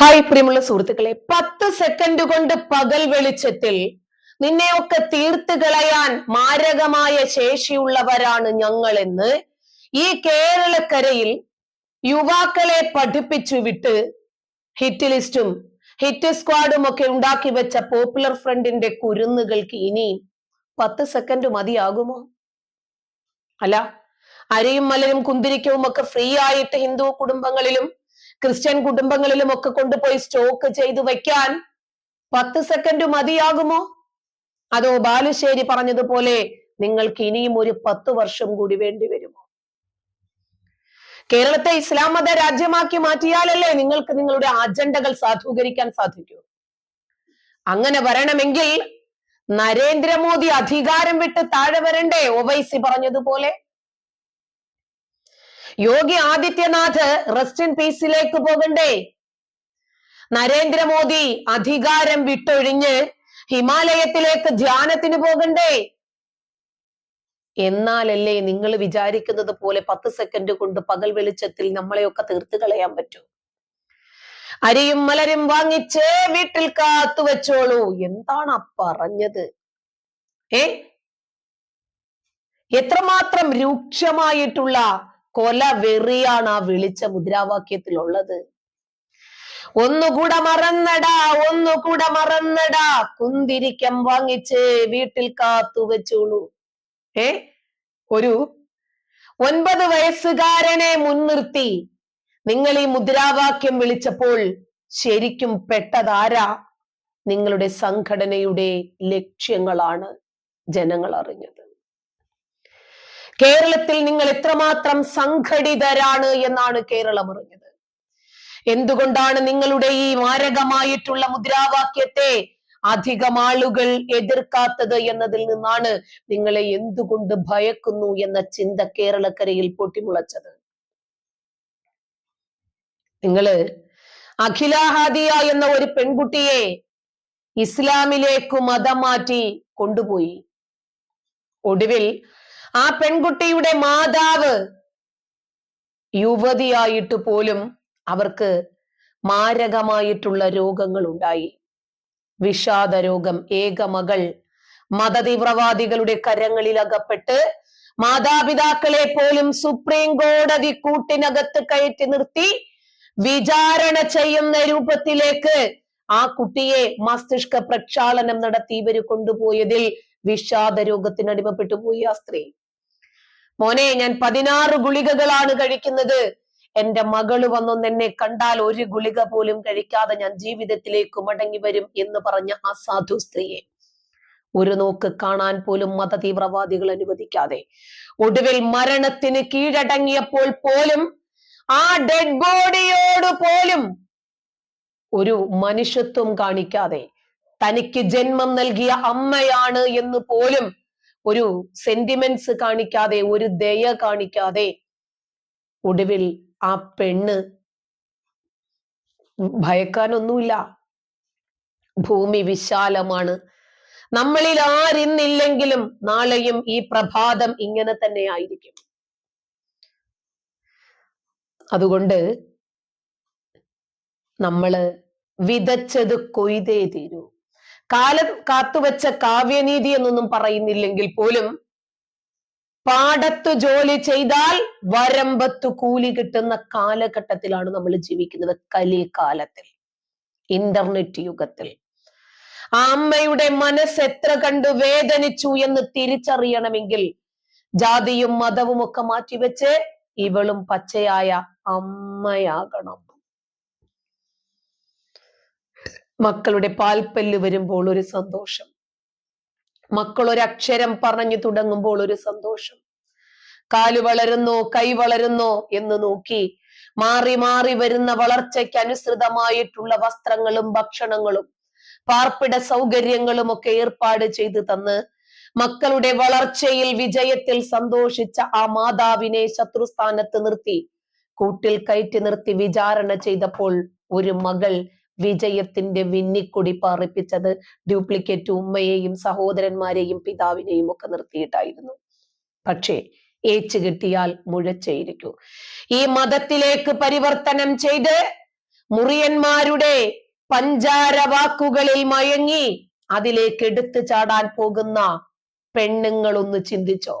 Hi പ്രിയമുള്ള സുഹൃത്തുക്കളെ പത്ത് സെക്കൻഡ് കൊണ്ട് പകൽ വെളിച്ചത്തിൽ നിന്നെയൊക്കെ തീർത്ത് കളയാൻ മാരകമായ ശേഷിയുള്ളവരാണ് ഞങ്ങളെന്ന് ഈ കേരളക്കരയിൽ യുവാക്കളെ പഠിപ്പിച്ചു വിട്ട് ഹിറ്റ് ലിസ്റ്റും ഹിറ്റ് സ്ക്വാഡും ഒക്കെ ഉണ്ടാക്കി വെച്ച പോപ്പുലർ ഫ്രണ്ടിന്റെ കുരുന്നുകൾക്ക് ഇനി പത്ത് സെക്കൻഡ് മതിയാകുമോ? അല്ല അരയും മലരും കുന്തിരിക്കവും ഒക്കെ ഫ്രീ ആയിട്ട് ഹിന്ദു കുടുംബങ്ങളിലും ക്രിസ്ത്യൻ കുടുംബങ്ങളിലും ഒക്കെ കൊണ്ടുപോയി സ്റ്റോക്ക് ചെയ്തു വെക്കാൻ പത്ത് സെക്കൻഡ് മതിയാകുമോ? അതോ ബാലുശ്ശേരി പറഞ്ഞതുപോലെ നിങ്ങൾക്ക് ഇനിയും ഒരു പത്ത് വർഷം കൂടി വേണ്ടി വരുമോ? കേരളത്തെ ഇസ്ലാം മത രാജ്യമാക്കി മാറ്റിയാലല്ലേ നിങ്ങൾക്ക് നിങ്ങളുടെ അജണ്ടകൾ സാധൂകരിക്കാൻ സാധിക്കൂ? അങ്ങനെ വരണമെങ്കിൽ നരേന്ദ്രമോദി അധികാരം വിട്ട് താഴെ വരണ്ടേ? ഒവൈസി പറഞ്ഞതുപോലെ യോഗി ആദിത്യനാഥ് റെസ്റ്റ് ഇൻ പീസിലേക്ക് പോകണ്ടേ? നരേന്ദ്രമോദി അധികാരം വിട്ടൊഴിഞ്ഞ് ഹിമാലയത്തിലേക്ക് ധ്യാനത്തിന് പോകണ്ടേ? എന്നാലല്ലേ നിങ്ങൾ വിചാരിക്കുന്നത് പോലെ പത്ത് സെക്കൻഡ് കൊണ്ട് പകൽ വെളിച്ചത്തിൽ നമ്മളെയൊക്കെ തീർത്ത് കളയാൻ പറ്റൂ. അരിയും മലരും വാങ്ങിച്ച് വീട്ടിൽ കാത്തു വെച്ചോളൂ. എന്താണ് പറഞ്ഞത്? ഏ? എത്രമാത്രം രൂക്ഷമായിട്ടുള്ള കൊല വെറിയാണ് ആ വിളിച്ച മുദ്രാവാക്യത്തിൽ ഉള്ളത് ഒന്നുകൂടെ മറന്നടാ ഒന്നുകൂടെ മറന്നടാ. കുന്തിരിക്കം വാങ്ങിച്ച് വീട്ടിൽ കാത്തു വെച്ചോളൂ. ഏ? ഒരു ഒൻപത് വയസ്സുകാരനെ മുൻനിർത്തി. നിങ്ങൾ ഈ മുദ്രാവാക്യം വിളിച്ചപ്പോൾ ശരിക്കും പെട്ടതാരാ? നിങ്ങളുടെ സംഘടനയുടെ ലക്ഷ്യങ്ങളാണ് ജനങ്ങൾ അറിഞ്ഞത്. കേരളത്തിൽ നിങ്ങൾ എത്രമാത്രം സംഘടിതരാണ് എന്നാണ് കേരളം അറിഞ്ഞത്. എന്തുകൊണ്ടാണ് നിങ്ങളുടെ ഈ മാരകമായിട്ടുള്ള മുദ്രാവാക്യത്തെ അധികം ആളുകൾ എതിർക്കാത്തത് എന്നതിൽ നിന്നാണ് നിങ്ങളെ എന്തുകൊണ്ട് ഭയക്കുന്നു എന്ന ചിന്ത കേരളക്കരയിൽ പൊട്ടിമുളച്ചത്? നിങ്ങൾ അഖിലാഹാദിയ എന്ന ഒരു പെൺകുട്ടിയെ ഇസ്ലാമിലേക്ക് മതം മാറ്റി കൊണ്ടുപോയി. ഒടുവിൽ ആ പെൺകുട്ടിയുടെ മാതാവ് യുവതിയായിട്ട് പോലും അവർക്ക് മാരകമായിട്ടുള്ള രോഗങ്ങൾ ഉണ്ടായി വിഷാദ രോഗം ഏകമകൾ മതതീവ്രവാദികളുടെ കരങ്ങളിൽ അകപ്പെട്ട് മാതാപിതാക്കളെ പോലും സുപ്രീം കോടതി കൂട്ടിനകത്ത് കയറ്റി നിർത്തി വിചാരണ ചെയ്യുന്ന രൂപത്തിലേക്ക് ആ കുട്ടിയെ മസ്തിഷ്ക പ്രക്ഷാളനം നടത്തി ഇവർ കൊണ്ടുപോയതിൽ വിഷാദ രോഗത്തിന് അടിമപ്പെട്ടു പോയി ആ സ്ത്രീ. മോനെ ഞാൻ പതിനാറ് ഗുളികകളാണ് കഴിക്കുന്നത്. എന്റെ മകൾ വന്നൊന്ന് എന്നെ കണ്ടാൽ ഒരു ഗുളിക പോലും കഴിക്കാതെ ഞാൻ ജീവിതത്തിലേക്ക് മടങ്ങി വരും എന്ന് പറഞ്ഞ ആ സാധു സ്ത്രീയെ. ഒരു നോക്ക് കാണാൻ പോലും മത തീവ്രവാദികൾ അനുവദിക്കാതെ. ഒടുവിൽ മരണത്തിന് കീഴടങ്ങിയപ്പോൾ പോലും ആ ഡെഡ് ബോഡിയോട് പോലും ഒരു മനുഷ്യത്വം കാണിക്കാതെ തനിക്ക് ജന്മം നൽകിയ അമ്മയാണ് എന്ന് പോലും ഒരു സെന്റിമെന്റ്സ് കാണിക്കാതെ ഒരു ദയ കാണിക്കാതെ ഒടുവിൽ ആ പെണ്ണ് ഭയക്കാനൊന്നുമില്ല. ഭൂമി വിശാലമാണ്. നമ്മളിൽ ആരിന്നില്ലെങ്കിലും നാളെയും ഈ പ്രഭാതം ഇങ്ങനെ തന്നെ ആയിരിക്കും. അതുകൊണ്ട് നമ്മൾ വിതച്ചത് കൊയ്തേ തീരൂ. കാലം കാത്തുവച്ച കാവ്യനീതി എന്നൊന്നും പറയുന്നില്ലെങ്കിൽ പോലും പാടത്തു ജോലി ചെയ്താൽ വരമ്പത്തു കൂലി കിട്ടുന്ന കാലഘട്ടത്തിലാണ് നമ്മൾ ജീവിക്കുന്നത്. കലികാലത്തിൽ ഇന്റർനെറ്റ് യുഗത്തിൽ. ആ അമ്മയുടെ മനസ്സ് എത്ര കണ്ടു വേദനിച്ചു എന്ന് തിരിച്ചറിയണമെങ്കിൽ ജാതിയും മതവും ഒക്കെ മാറ്റിവെച്ച് ഇവളും പച്ചയായ അമ്മയാകണം. മക്കളുടെ പാൽപ്പല്ല് വരുമ്പോൾ ഒരു സന്തോഷം. മക്കൾ ഒരു അക്ഷരം പറഞ്ഞു തുടങ്ങുമ്പോൾ ഒരു സന്തോഷം. കാൽ വളരുന്നോ കൈ വളരുന്നോ എന്ന് നോക്കി മാറി മാറി വരുന്ന വളർച്ചയ്ക്ക് അനുസൃതമായിട്ടുള്ള വസ്ത്രങ്ങളും ഭക്ഷണങ്ങളും പാർപ്പിട സൗകര്യങ്ങളും ഒക്കെ ഏർപ്പാട് ചെയ്തു തന്ന് മക്കളുടെ വളർച്ചയിൽ വിജയത്തിൽ സന്തോഷിച്ച ആ മാതാവിനെ ശത്രുസ്ഥാനത്ത് നിർത്തി കൂട്ടിൽ കയറ്റി നിർത്തി വിചാരണ ചെയ്തപ്പോൾ ഒരു മകൾ വിജയത്തിന്റെ വിന്നിക്കൊടി പാറിപ്പിച്ചത് ഡ്യൂപ്ലിക്കേറ്റ് ഉമ്മയെയും സഹോദരന്മാരെയും പിതാവിനെയും ഒക്കെ നിർത്തിയിട്ടായിരുന്നു. പക്ഷേ ഏച്ചു കിട്ടിയാൽ മുഴച്ചേരിക്കൂ. ഈ മതത്തിലേക്ക് പരിവർത്തനം ചെയ്ത് മുറിയന്മാരുടെ പഞ്ചാര വാക്കുകളിൽ മയങ്ങി അതിലേക്ക് എടുത്തു ചാടാൻ പോകുന്ന പെണ്ണുങ്ങളൊന്ന് ചിന്തിച്ചോ?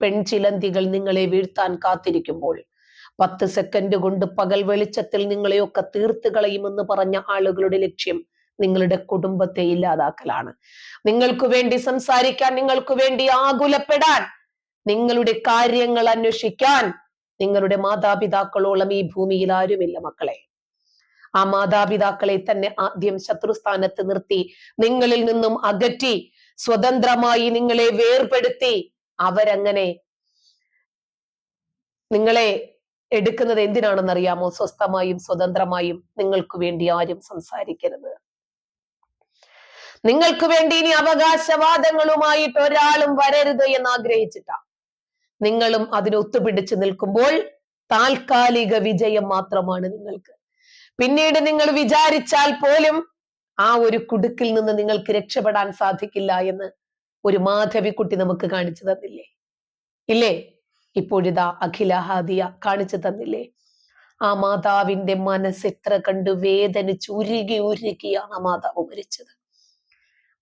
പെൺചിലന്തികൾ നിങ്ങളെ വീഴ്ത്താൻ കാത്തിരിക്കുമ്പോൾ പത്ത് സെക്കൻഡ് കൊണ്ട് പകൽ വെളിച്ചത്തിൽ നിങ്ങളെയൊക്കെ തീർത്ത് കളയുമെന്ന് പറഞ്ഞ ആളുകളുടെ ലക്ഷ്യം നിങ്ങളുടെ കുടുംബത്തെ ഇല്ലാതാക്കലാണ്. നിങ്ങൾക്ക് വേണ്ടി സംസാരിക്കാൻ നിങ്ങൾക്ക് വേണ്ടി ആകുലപ്പെടാൻ നിങ്ങളുടെ കാര്യങ്ങൾ അന്വേഷിക്കാൻ നിങ്ങളുടെ മാതാപിതാക്കളോളം ഈ ഭൂമിയിൽ ആരുമില്ല മക്കളെ. ആ മാതാപിതാക്കളെ തന്നെ ആദ്യം ശത്രുസ്ഥാനത്ത് നിർത്തി നിങ്ങളിൽ നിന്നും അകറ്റി സ്വതന്ത്രമായി നിങ്ങളെ വേർപെടുത്തി അവരങ്ങനെ നിങ്ങളെ എടുക്കുന്നത് എന്തിനാണെന്ന് അറിയാമോ സ്വസ്ഥമായും സ്വതന്ത്രമായും നിങ്ങൾക്ക് വേണ്ടി ആരും സംസാരിക്കരുത്. നിങ്ങൾക്ക് വേണ്ടി ഇനി അവകാശവാദങ്ങളുമായിട്ട് ഒരാളും വരരുത് എന്ന് ആഗ്രഹിച്ചിട്ടാ നിങ്ങളും അതിന് ഒത്തുപിടിച്ച് നിൽക്കുമ്പോൾ താൽക്കാലിക വിജയം മാത്രമാണ് നിങ്ങൾക്ക്. പിന്നീട് നിങ്ങൾ വിചാരിച്ചാൽ പോലും ആ ഒരു കുടുക്കിൽ നിന്ന് നിങ്ങൾക്ക് രക്ഷപ്പെടാൻ സാധിക്കില്ല എന്ന് ഒരു മാധവിക്കുട്ടി നമുക്ക് കാണിച്ചു തന്നില്ലേ? ഇല്ലേ? ഇപ്പോഴിതാ അഖില ഹാദിയ കാണിച്ചു തന്നില്ലേ? ആ മാതാവിന്റെ മനസ്സ് എത്ര കണ്ട് വേദനിച്ച് ഉരുകി ഉരുകിയാണ് ആ മാതാവ് മരിച്ചത്.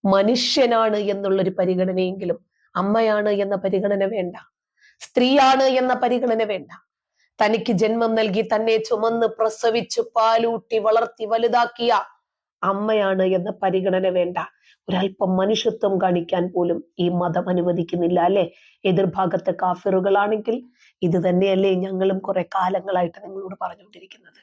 മനുഷ്യനാണ് എന്നുള്ളൊരു പരിഗണനയെങ്കിലും അമ്മയാണ് എന്ന പരിഗണന വേണ്ട. സ്ത്രീയാണ് എന്ന പരിഗണന വേണ്ട. തനിക്ക് ജന്മം നൽകി തന്നെ ചുമന്ന് പ്രസവിച്ചു പാലൂട്ടി വളർത്തി വലുതാക്കിയ അമ്മയാണ് എന്ന പരിഗണന വേണ്ട. ഒരല്പം മനുഷ്യത്വം കാണിക്കാൻ പോലും ഈ മതം അനുവദിക്കുന്നില്ല അല്ലെ? എതിർഭാഗത്തെ കാഫിറുകളാണെങ്കിൽ ഇത് തന്നെയല്ലേ ഞങ്ങളും കുറെ കാലങ്ങളായിട്ട് നിങ്ങളോട് പറഞ്ഞുകൊണ്ടിരിക്കുന്നത്.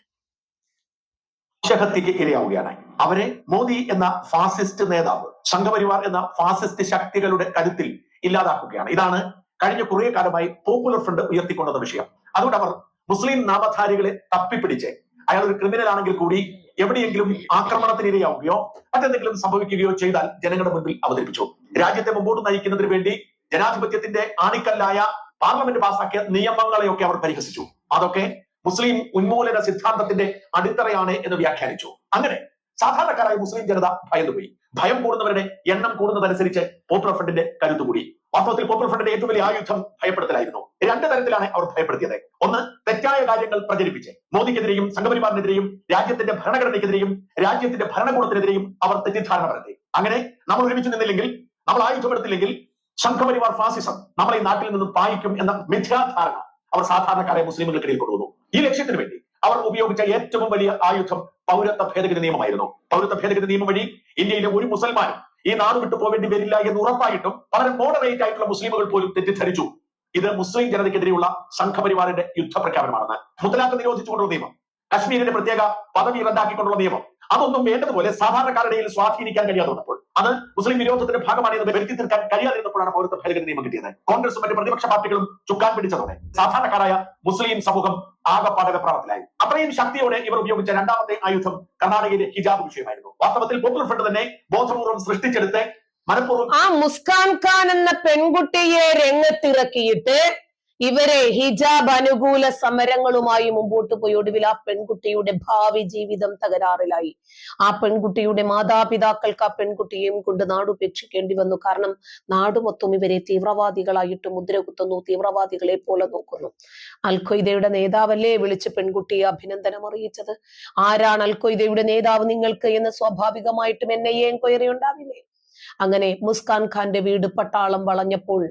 വംശഹത്യക്ക് ഇരയാവുകയാണ്. അവരെ മോദി എന്ന ഫാസിസ്റ്റ് നേതാവ് സംഘപരിവാർ എന്ന ഫാസിസ്റ്റ് ശക്തികളുടെ കരുത്തിൽ ഇല്ലാതാക്കുകയാണ്. ഇതാണ് കഴിഞ്ഞ കുറേ കാലമായി പോപ്പുലർ ഫ്രണ്ട് ഉയർത്തിക്കൊണ്ടുവന്ന വിഷയം. അതുകൊണ്ട് അവർ മുസ്ലിം നാമധാരികളെ തപ്പിപ്പിടിച്ച് അയാൾ ഒരു ക്രിമിനൽ ആണെങ്കിൽ കൂടി എവിടെയെങ്കിലും ആക്രമണത്തിന് ഇരയാവുകയോ മറ്റെന്തെങ്കിലും സംഭവിക്കുകയോ ചെയ്താൽ ജനങ്ങളുടെ മുൻപിൽ അവതരിപ്പിച്ചു. രാജ്യത്തെ മുമ്പോട്ട് നയിക്കുന്നതിന് വേണ്ടി ജനാധിപത്യത്തിന്റെ ആണിക്കല്ലായ പാർലമെന്റ് പാസാക്കിയ നിയമങ്ങളെയൊക്കെ അവർ പരിഹസിച്ചു. അതൊക്കെ മുസ്ലിം ഉന്മൂലന സിദ്ധാന്തത്തിന്റെ അടിത്തറയാണ് എന്ന് വ്യാഖ്യാനിച്ചു. അങ്ങനെ സാധാരണക്കാരായ മുസ്ലിം ജനത ഭയന്നുപോയി. ഭയം കൂടുന്നവരുടെ എണ്ണം കൂടുന്നതനുസരിച്ച് പോപ്പുലർ ഫ്രണ്ടിന്റെ കരുത്ത് കൂടി വാസ്തവത്തിൽ പോപ്പുലർ ഫ്രണ്ടിന്റെ ഏറ്റവും വലിയ ആയുധം ഭയപ്പെടുത്തലായിരുന്നു. രണ്ട് തരത്തിലാണ് അവർ ഭയപ്പെടുത്തിയത്. ഒന്ന് തെറ്റായ കാര്യങ്ങൾ പ്രചരിപ്പിച്ച്. മോദിക്കെതിരെയും സംഘപരിവാറിനെതിരെയും രാജ്യത്തിന്റെ ഭരണഘടനയ്ക്കെതിരെയും രാജ്യത്തിന്റെ ഭരണകൂടത്തിനെതിരെയും അവർ തെറ്റിദ്ധാരണ പരത്തി. അങ്ങനെ നമ്മൾ ഒരുമിച്ച് നിന്നില്ലെങ്കിൽ നമ്മൾ ആയുധമെടുത്തില്ലെങ്കിൽ സംഘപരിവാർ ഫാസിസം നമ്മളെ നാട്ടിൽ നിന്നും പായിക്കും എന്ന മിഥ്യാധാരണ അവർ സാധാരണക്കാരെ മുസ്ലിമുകൾക്കിടയിൽ കൊണ്ടുവന്നു. ഈ ലക്ഷ്യത്തിന് വേണ്ടി അവർ ഉപയോഗിച്ച ഏറ്റവും വലിയ ആയുധം പൗരത്വ ഭേദഗതി നിയമമായിരുന്നു. പൗരത്വ ഭേദഗതി നിയമം വഴി ഇന്ത്യയിലെ ഒരു മുസൽമാനും ഈ നാട് വിട്ടു പോവേണ്ടി വരില്ല എന്ന് ഉറപ്പായിട്ടും വളരെ മോഡറേറ്റ് ആയിട്ടുള്ള മുസ്ലിമുകൾ പോലും തെറ്റിദ്ധരിച്ചു. ഇത് മുസ്ലിം ജനതയ്ക്കെതിരെയുള്ള സംഘപരിവാറിന്റെ യുദ്ധപ്രഖ്യാപനമാണെന്ന് മുത്തലാഖ് നിരോധിച്ചുകൊണ്ടുള്ള നിയമം. കശ്മീരിന്റെ പ്രത്യേക പദവി റദ്ദാക്കിക്കൊണ്ടുള്ള നിയമം. അതൊന്നും വേണ്ടതുപോലെ സാധാരണക്കാരുടെ സ്വാധീനിക്കാൻ കഴിയാതെ അത് മുസ്ലിം വിരോധത്തിന്റെ ഭാഗമായി എന്ന് വരുത്തി തീർക്കാൻ കഴിയാതിരുന്നപ്പോഴാണ് പൗരത്വ ഭേദഗതി നിയമം കിട്ടിയത്. കോൺഗ്രസും മറ്റ് പ്രതിപക്ഷ പാർട്ടികളും ചുക്കാൻ പിടിച്ചതോടെ സാധാരണക്കാരായ മുസ്ലിം സമൂഹം ആകപ്പാടെ വെപ്രാളത്തിലായി. അത്രയും ശക്തിയോടെ ഇവർ ഉപയോഗിച്ച രണ്ടാമത്തെ ആയുധം കർണാടകയിലെ ഹിജാബ് വിഷയമായിരുന്നു. വാസ്തവത്തിൽ പോപ്പുലർ ഫ്രണ്ട് തന്നെ ബോധപൂർവം സൃഷ്ടിച്ചെടുത്ത് മനഃപൂർവം ആ മുസ്കാൻ ഖാൻ എന്ന പെൺകുട്ടിയെ രംഗത്തിറക്കിയിട്ട് ഇവരെ ഹിജാബ് അനുകൂല സമരങ്ങളുമായി മുമ്പോട്ട് പോയി. ഒടുവിൽ ആ പെൺകുട്ടിയുടെ ഭാവി ജീവിതം തകരാറിലായി. ആ പെൺകുട്ടിയുടെ മാതാപിതാക്കൾക്ക് ആ പെൺകുട്ടിയെയും കൊണ്ട് നാടുപേക്ഷിക്കേണ്ടി വന്നു. കാരണം നാട് മൊത്തം ഇവരെ തീവ്രവാദികളായിട്ട് മുദ്ര കുത്തുന്നു തീവ്രവാദികളെ പോലെ നോക്കുന്നു. അൽഖയ്ദയുടെ നേതാവല്ലേ വിളിച്ച് പെൺകുട്ടിയെ അഭിനന്ദനം അറിയിച്ചത് ആരാണ് അൽഖയ്ദയുടെ നേതാവ് നിങ്ങൾക്ക് എന്ന് സ്വാഭാവികമായിട്ടും എൻ ഐ എൻക്വയറി ഉണ്ടാവില്ലേ? അങ്ങനെ മുസ്കാൻ ഖാന്റെ വീട് പട്ടാളം വളഞ്ഞപ്പോൾ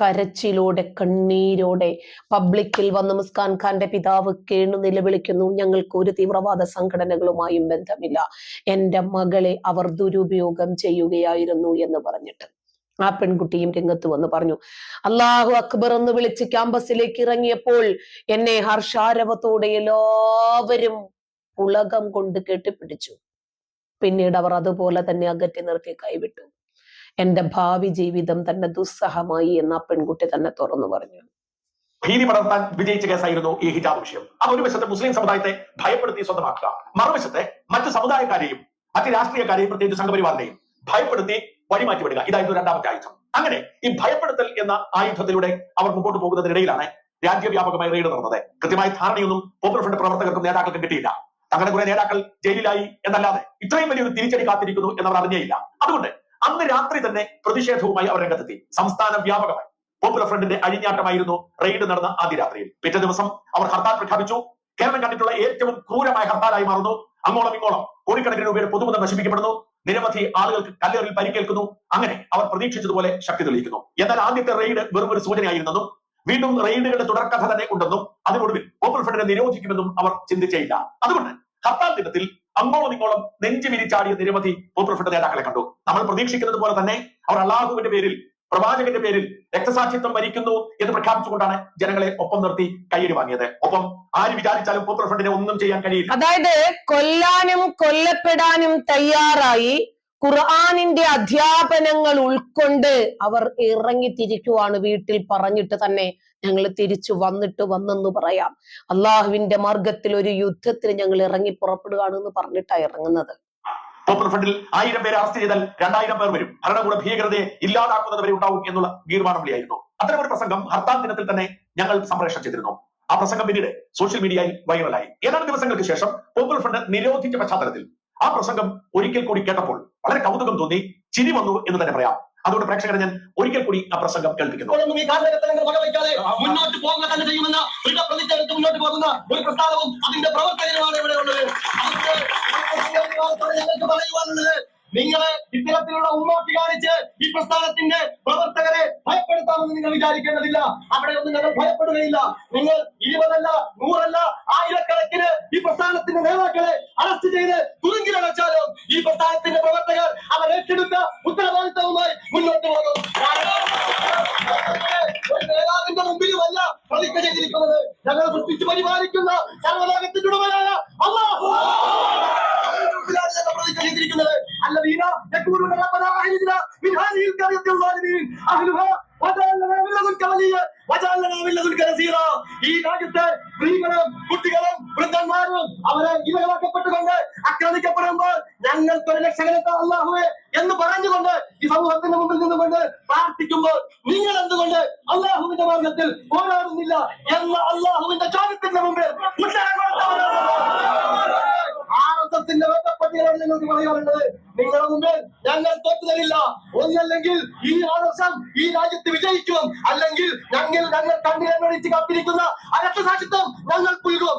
കരച്ചിലോടെ കണ്ണീരോടെ പബ്ലിക്കിൽ വന്ന് മുസ്കാൻ ഖാന്റെ പിതാവ് കേണു നിലവിളിക്കുന്നു. ഞങ്ങൾക്ക് ഒരു തീവ്രവാദ സംഘടനകളുമായും ബന്ധമില്ല. എന്റെ മകളെ അവർ ദുരുപയോഗം ചെയ്യുകയായിരുന്നു എന്ന് പറഞ്ഞിട്ട്. ആ പെൺകുട്ടിയും രംഗത്ത് വന്ന് പറഞ്ഞു അള്ളാഹു അക്ബർ എന്ന് വിളിച്ച് ക്യാമ്പസിലേക്ക് ഇറങ്ങിയപ്പോൾ എന്നെ ഹർഷാരവത്തോടെ എല്ലാവരും പുളകം കൊണ്ട് കെട്ടിപ്പിടിച്ചു. പിന്നീട് അവർ അതുപോലെ തന്നെ അകറ്റി നിർത്തി കൈവിട്ടു. എന്റെ ഭാവി ജീവിതം തന്നെ ദുസ്സഹമായി എന്ന് ആ പെൺകുട്ടി തന്നെ തുറന്നു പറഞ്ഞു. ഭീതി പടർത്താൻ വിജയിച്ച കേസായിരുന്നു ഈ ഹിജാബ് വിഷയം. അത് ഒരു വശത്തെ മുസ്ലിം സമുദായത്തെ ഭയപ്പെടുത്തി സ്വന്തമാക്കുക. മറുവശത്തെ മറ്റ് സമുദായക്കാരെയും മറ്റ് രാഷ്ട്രീയക്കാരെയും പ്രത്യേകിച്ച് സംഘപരിവാറിനെയും ഭയപ്പെടുത്തി വഴിമാറ്റി വിടുക ഇതായിരുന്നു രണ്ടാമത്തെ ആയുധം. അങ്ങനെ ഈ ഭയപ്പെടുത്തൽ എന്ന ആയുധത്തിലൂടെ അവർ മുമ്പോട്ട് പോകുന്നതിനിടയിലാണ് രാജ്യവ്യാപകമായി റെയ്ഡ് നടന്നത്. കൃത്യമായ ധാരണയൊന്നും പോപ്പുലർ ഫ്രണ്ട് പ്രവർത്തകർക്കും നേതാക്കൾക്കും കിട്ടിയില്ല. അങ്ങനെ കുറെ നേതാക്കൾ ജയിലിലായി എന്നല്ലാതെ ഇത്രയും വലിയൊരു തിരിച്ചടി കാത്തിരിക്കുന്നു എന്നവർ അറിഞ്ഞേയില്ല. അതുകൊണ്ട് അന്ന് രാത്രി തന്നെ പ്രതിഷേധവുമായി അവർ രംഗത്തെത്തി. സംസ്ഥാന വ്യാപകമായി. പോപ്പുലർ ഫ്രണ്ടിന്റെ അഴിഞ്ഞാട്ടമായിരുന്നു റെയ്ഡ് നടന്ന ആദ്യ രാത്രിയിൽ. പിറ്റേ ദിവസം അവർ ഹർത്താൽ പ്രഖ്യാപിച്ചു. കേരളം കണ്ടിട്ടുള്ള ഏറ്റവും ക്രൂരമായ ഹർത്താലായി മാറുന്നു. അങ്ങോളം ഇങ്ങോളം കോടിക്കണക്കിന് രൂപയുടെ പൊതുമുതൽ നശിപ്പിക്കപ്പെടുന്നു. നിരവധി ആളുകൾക്ക് കല്ലേറിൽ പരിക്കേൽക്കുന്നു. അങ്ങനെ അവർ പ്രതീക്ഷിച്ചതുപോലെ ശക്തി തെളിയിക്കുന്നു. എന്നാൽ ആദ്യത്തെ റെയ്ഡ് വെറും ഒരു സൂചനയായിരുന്നെന്നും വീണ്ടും റെയ്ഡുകളുടെ തുടർക്കഥ തന്നെ ഉണ്ടെന്നും അതിനൊടുവിൽ പോപ്പുലർ ഫ്രണ്ടിനെ നിരോധിക്കുമെന്നും അവർ ചിന്തിച്ചേയില്ല. അതുകൊണ്ട് ഹർത്താൽ ദിനത്തിൽ അങ്ങോളം ഇങ്ങോളം നെഞ്ചു വിരിച്ചാടിയ നിരവധി പോപ്പുലർ നേതാക്കളെ കണ്ടു. നമ്മൾ പ്രതീക്ഷിക്കുന്നത് പോലെ തന്നെ അവർ അള്ളാഹുവിന്റെ പേരിൽ പ്രവാചകന്റെ പേരിൽ രക്തസാക്ഷിത്വം വരിക്കുന്നു എന്ന് പ്രഖ്യാപിച്ചുകൊണ്ടാണ് ജനങ്ങളെ ഒപ്പം നിർത്തി കയ്യടി വാങ്ങിയത്. ഒപ്പം ആര് വിചാരിച്ചാലും പോപ്പുലർ ഫ്രണ്ടിനെ ഒന്നും ചെയ്യാൻ കഴിയില്ല. അതായത് കൊല്ലാനും കൊല്ലപ്പെടാനും തയ്യാറായി ഖുർആാനിന്റെ അധ്യാപനങ്ങൾ ഉൾക്കൊണ്ട് അവർ ഇറങ്ങിത്തിരിക്കുവാണ്. വീട്ടിൽ പറഞ്ഞിട്ട് തന്നെ ഞങ്ങൾ തിരിച്ചു വന്നിട്ട് വന്നെന്ന് പറയാം. അള്ളാഹുവിന്റെ മാർഗത്തിൽ ഒരു യുദ്ധത്തിന് ഞങ്ങൾ ഇറങ്ങി പുറപ്പെടുകയാണ് എന്ന് പറഞ്ഞിട്ടാണ് ഇറങ്ങുന്നത് ആയിരം പേരെ അറസ്റ്റ് ചെയ്താൽ രണ്ടായിരം പേർ വരും. ഭരണകൂട ഭീകരതയെ ഇല്ലാതാക്കുന്നത് വരെ ഉണ്ടാവും എന്നുള്ള ഗീർവാണം വിളിയായിരുന്നു. അത്തരം ഒരു പ്രസംഗം ഹർത്താൽ ദിനത്തിൽ തന്നെ ഞങ്ങൾ സംപ്രേഷണം ചെയ്തിരുന്നു. ആ പ്രസംഗം പിന്നീട് സോഷ്യൽ മീഡിയയിൽ വൈറലായി ഏതാനും ദിവസങ്ങൾക്ക് ശേഷം പോപ്പുലർ ഫ്രണ്ട് നിരോധിച്ച പശ്ചാത്തലത്തിൽ ആ പ്രസംഗം ഒരിക്കൽ കൂടി കേട്ടപ്പോൾ വളരെ കൗതുകം തോന്നി ചിരി വന്നു എന്ന് തന്നെ പറയാം. അതുകൊണ്ട് പ്രേക്ഷകരെ ഞാൻ ഒരിക്കൽ കൂടി ആ പ്രസംഗം കേൾപ്പിക്കുന്നു. മുന്നോട്ട് പോകുക തന്നെ ചെയ്യുമെന്ന ദൃഢപ്രതിജ്ഞ മുന്നോട്ട് പോകുന്ന ഒരു പ്രസ്ഥാനവും അതിന്റെ പ്രവർത്തകരുമാണ് ഇവിടെ ഉള്ളത്. ഞങ്ങൾക്ക് പറയുവാനുള്ളത്. നിങ്ങളെ ഇത്തരത്തിലുള്ള ഉമ്മാക്കി കാണിച്ച് ഈ പ്രസ്ഥാനത്തിന്റെ പ്രവർത്തകരെ ഭയപ്പെടുത്താമെന്ന് നിങ്ങൾ വിചാരിക്കേണ്ടതില്ല. അവിടെ ഒന്നും നിങ്ങൾ ഭയപ്പെടുകയില്ല. നിങ്ങൾ ഇരുപതല്ല നൂറല്ല ആയിരക്കണക്കിന് ഈ പ്രസ്ഥാനത്തിന്റെ നേതാക്കളെ അറസ്റ്റ് ചെയ്ത് തുറങ്കിലടച്ചാലും? ഈ പ്രസ്ഥാനത്തിന്റെ കുട്ടികളും വൃദ്ധന്മാരും അവരെ ഇവകളാക്കപ്പെട്ടുകൊണ്ട് ആക്രമിക്കപ്പെടുമ്പോൾ ഞങ്ങൾക്കൊരു രക്ഷകനെത്ത അള്ളാഹുവെ എന്ന് പറഞ്ഞുകൊണ്ട് ഈ സമൂഹത്തിന്റെ മുമ്പിൽ നിന്നുകൊണ്ട് പ്രാർത്ഥിക്കുമ്പോൾ നിങ്ങൾ എന്തുകൊണ്ട് അള്ളാഹുവിന്റെ മാർഗത്തിൽ പോരാടുന്നില്ല എന്ന അള്ളാഹുവിന്റെ ചോദ്യത്തിന്റെ മുമ്പിൽ എസിന്റെ വേട്ടപ്പട്ടികളാണ് നിങ്ങൾക്ക് പറയാറുള്ളത് നിങ്ങളുടെ മുമ്പിൽ ഞങ്ങൾ തോറ്റു തരില്ല. ഒന്നല്ലെങ്കിൽ ഈ ആദർശം ഈ രാജ്യത്ത് വിജയിക്കും. അല്ലെങ്കിൽ ഞങ്ങൾ ഞങ്ങൾ കണ്ണിലൊഴിച്ച് കാത്തിരിക്കുന്ന അരക്ഷസാക്ഷിത്വം ഞങ്ങൾ പുൽകും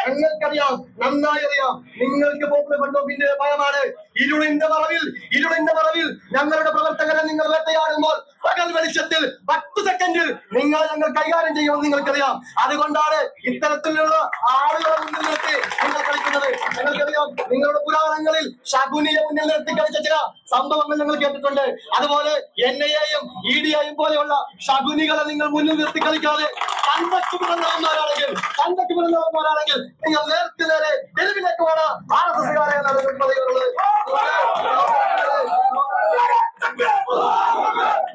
ഞങ്ങൾക്കറിയാം നന്നായി അറിയാം നിങ്ങൾക്ക് പോപ്പുലർ ഫണ്ടോപ്പിന്റെ ഭയമാണ്. ഇരുളിന്റെ മറവിൽ ഇരുളിന്റെ മറവിൽ ഞങ്ങളുടെ പ്രവർത്തകരെ നിങ്ങൾ വേട്ടയാടുമ്പോൾ പകൽ വെളിച്ചത്തിൽ പത്ത് സെക്കൻഡിൽ നിങ്ങൾ ഞങ്ങൾ കൈകാര്യം ചെയ്യുമെന്ന് നിങ്ങൾക്കറിയാം. അതുകൊണ്ടാണ് ഇത്തരത്തിലുള്ള ആളുകളെ മുന്നിൽ നിർത്തി നിങ്ങൾ കളിക്കുന്നത്. ഞങ്ങൾക്കറിയാം നിങ്ങളുടെ പുരാണങ്ങളിൽ ശകുനിയെ മുന്നിൽ നിർത്തി കളിച്ച ചില സംഭവങ്ങൾ ഞങ്ങൾ കേട്ടിട്ടുണ്ട്. അതുപോലെ എൻ ഐ എയും ഇ ഡി ഐയും പോലെയുള്ള ശകുനികളെ നിങ്ങൾ മുന്നിൽ നിർത്തി കളിക്കാതെ തന്റെ പിറന്നവന്മാരാണെങ്കിൽ നിങ്ങൾ നേരത്തെ നേരെ തെരുവിലേക്ക് വേണം. ആർ എസ് എസ്കാരെ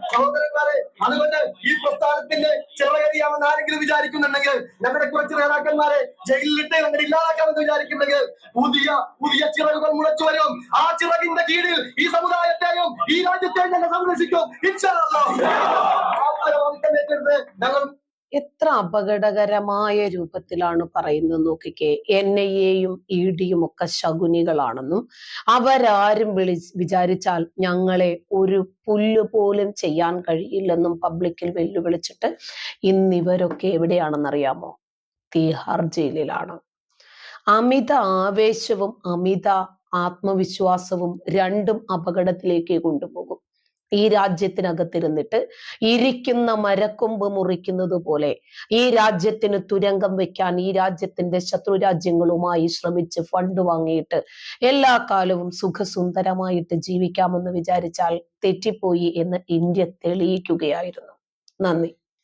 സഹോദരന്മാരെ അതുകൊണ്ട് ഈ പ്രസ്ഥാനത്തിന്റെ ചിറകരിയാമെന്ന് ആരെങ്കിലും വിചാരിക്കുന്നുണ്ടെങ്കിൽ ഞങ്ങളുടെ കുറച്ച് നേതാക്കന്മാരെ ജയിലിലിട്ട് അങ്ങനെ ഇല്ലാതാക്കാമെന്ന് വിചാരിക്കുന്നെങ്കിൽ പുതിയ പുതിയ ചിറകുകൾ മുളച്ചു വരും. ആ ചിറകിന്റെ കീഴിൽ ഈ സമുദായത്തെയും ഈ രാജ്യത്തെയും ഞങ്ങൾ സംരക്ഷിക്കും. ഇൻഷാ അല്ലാഹ്. ആ ഉത്തരവാദിത്തം ഞങ്ങൾ എത്ര അപകടകരമായ രൂപത്തിലാണ് പറയുന്നത് നോക്കിക്കേ. എൻ ഐ എയും ഇ ഡിയും ഒക്കെ ശകുനികളാണെന്നും അവരാരും വിളി വിചാരിച്ചാൽ ഞങ്ങളെ ഒരു പുല്ല് പോലും ചെയ്യാൻ കഴിയില്ലെന്നും പബ്ലിക്കിൽ വെല്ലുവിളിച്ചിട്ട് ഇന്ന് ഇന്നിവരൊക്കെ എവിടെയാണെന്നറിയാമോ? തീഹാർ ജയിലിലാണ്. അമിത ആവേശവും അമിത ആത്മവിശ്വാസവും രണ്ടും അപകടത്തിലേക്ക് കൊണ്ടുപോകും. ഈ രാജ്യത്തിനകത്തിരുന്നിട്ട് ഇരിക്കുന്ന മരക്കൊമ്പ് മുറിക്കുന്നത് പോലെ ഈ രാജ്യത്തിന് തുരങ്കം വെക്കാൻ ഈ രാജ്യത്തിന്റെ ശത്രു രാജ്യങ്ങളുമായി ശ്രമിച്ച് ഫണ്ട് വാങ്ങിയിട്ട് എല്ലാ കാലവും സുഖസുന്ദരമായിട്ട് ജീവിക്കാമെന്ന് വിചാരിച്ചാൽ തെറ്റിപ്പോയി എന്ന് ഇന്ത്യ തെളിയിക്കുകയായിരുന്നു. നന്ദി.